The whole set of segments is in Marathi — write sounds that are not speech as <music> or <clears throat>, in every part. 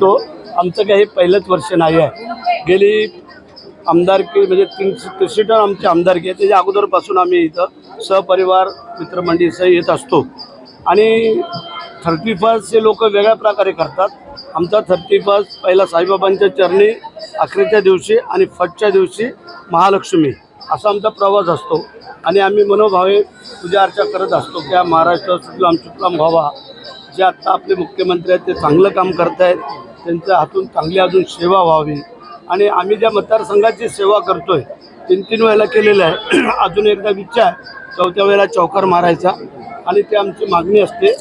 तो आमचं काही पहिलंच वर्ष नाही आहे. गेली आमदारकी म्हणजे तीनशे तीनशे टन आमची आमदारकी आहे. त्याच्या अगोदरपासून आम्ही इथं सहपरिवार मित्रमंडळीसह येत असतो. आणि थर्टी फर्स्टचे लोक वेगळ्या प्रकारे करतात. आमचा थर्टी फर्स्ट पहिला साईबाबांच्या चरणी अखेरच्या दिवशी आणि फटच्या दिवशी महालक्ष्मी असा आमचा प्रवास असतो. आणि आम्ही मनोभावे पूजा अर्चा करत असतो. की महाराष्ट्र सुफलाम सुफलाम व्हावा जे आत्ता आपले मुख्यमंत्री आहेत ते चांगलं काम करत आहेत त्यांच्या हातून चांगली अजून सेवा व्हावी. आणि आम्ही ज्या मतदारसंघाची सेवा करतोय तीन तीन वेळेला केलेलं आहे. <clears throat> अजून एकदा विचार चौथ्या वेळेला चौकार मारायचा. आणि ते आमची मागणी असते.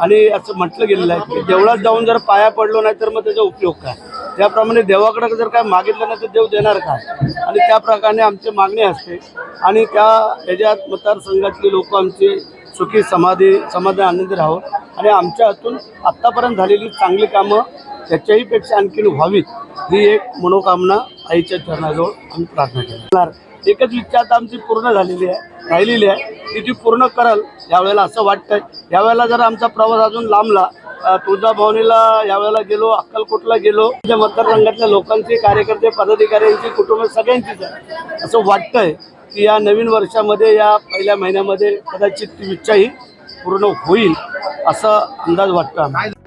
आणि असं म्हटलं गेलेलं आहे की देवळात जाऊन जर पाया पडलो नाही तर मग त्याचा उपयोग काय? त्याप्रमाणे देवाकडे जर काय मागितलं नाही तर देव देणार काय? आणि त्या प्रकारे आमची मागणी असते. आणि त्या ह्याच्यात मतदारसंघातली लोक आमचे सुखी समाधी समाधान आनंदी राहावं. आणि आमच्या हातून आत्तापर्यंत झालेली चांगली कामं त्याच्याही पेक्षा आणखीन व्हावीत ही एक मनोकामना आईच्या चरणाजवळ आम्ही प्रार्थना करणार एकच इच्छा आता आमची पूर्ण झालेली आहे राहिलेली आहे. ती ती पूर्ण कराल यावेळेला असं वाटतंय. यावेळेला जर आमचा प्रवास अजून लांबला तुळजाभवनीला तुळजाभवानीला यावेळेला गेलो अक्कलकोटला गेलो त्या मतदारसंघातल्या लोकांचे कार्यकर्ते पदाधिकाऱ्यांची कुटुंब सगळ्यांचीच आहे. असं वाटतंय. की या नवीन वर्षामध्ये या पहिल्या महिन्यामध्ये कदाचित ती इच्छाही पूर्ण होईल असा अंदाज वाटतो आम्हाला.